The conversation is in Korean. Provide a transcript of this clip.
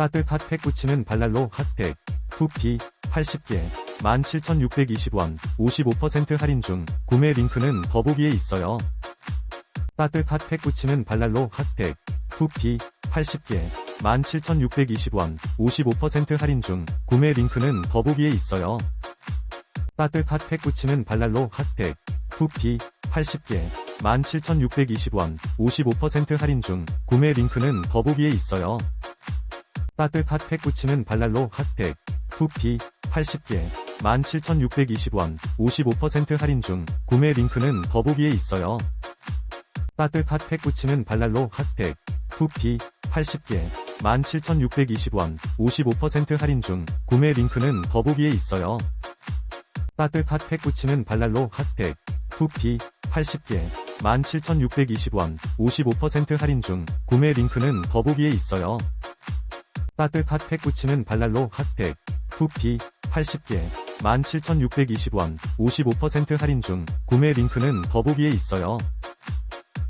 따뜻 핫팩 붙이는 발랄로 핫팩. 후피 80개. 17,620원. 55% 할인 중. 구매 링크는 더보기에 있어요. 따뜻 핫팩 붙이는 발랄로 핫팩. 후피 80개. 17,620원. 55% 할인 중. 구매 링크는 더보기에 있어요. 따뜻 핫팩 붙이는 발랄로 핫팩. 후피 80개. 17,620원. 55% 할인 중. 구매 링크는 더보기에 있어요. 따뜻 핫팩 붙이는 발랄로 핫팩. 후피 80개. 17,620원. 55% 할인 중. 구매 링크는 더보기에 있어요. 따뜻 핫팩 붙이는 발랄로 핫팩. 후피 80개. 17,620원. 55% 할인 중. 구매 링크는 더보기에 있어요. 따뜻 핫팩 붙이는 발랄로 핫팩. 후피 80개. 17,620원. 55% 할인 중. 구매 링크는 더보기에 있어요. 따뜻 핫팩 붙이는 발랄로 핫팩. 후피 80개. 17,620원. 55% 할인 중. 구매 링크는 더보기에 있어요. 따뜻 핫팩 붙이는 발랄로 핫팩. 후피 80개. 17,620원. 55% 할인 중. 구매 링크는 더보기에 있어요. 따뜻 핫팩 붙이는 발랄로 핫팩. 후피 80개. 17,620원. 55% 할인 중. 구매 링크는 더보기에 있어요.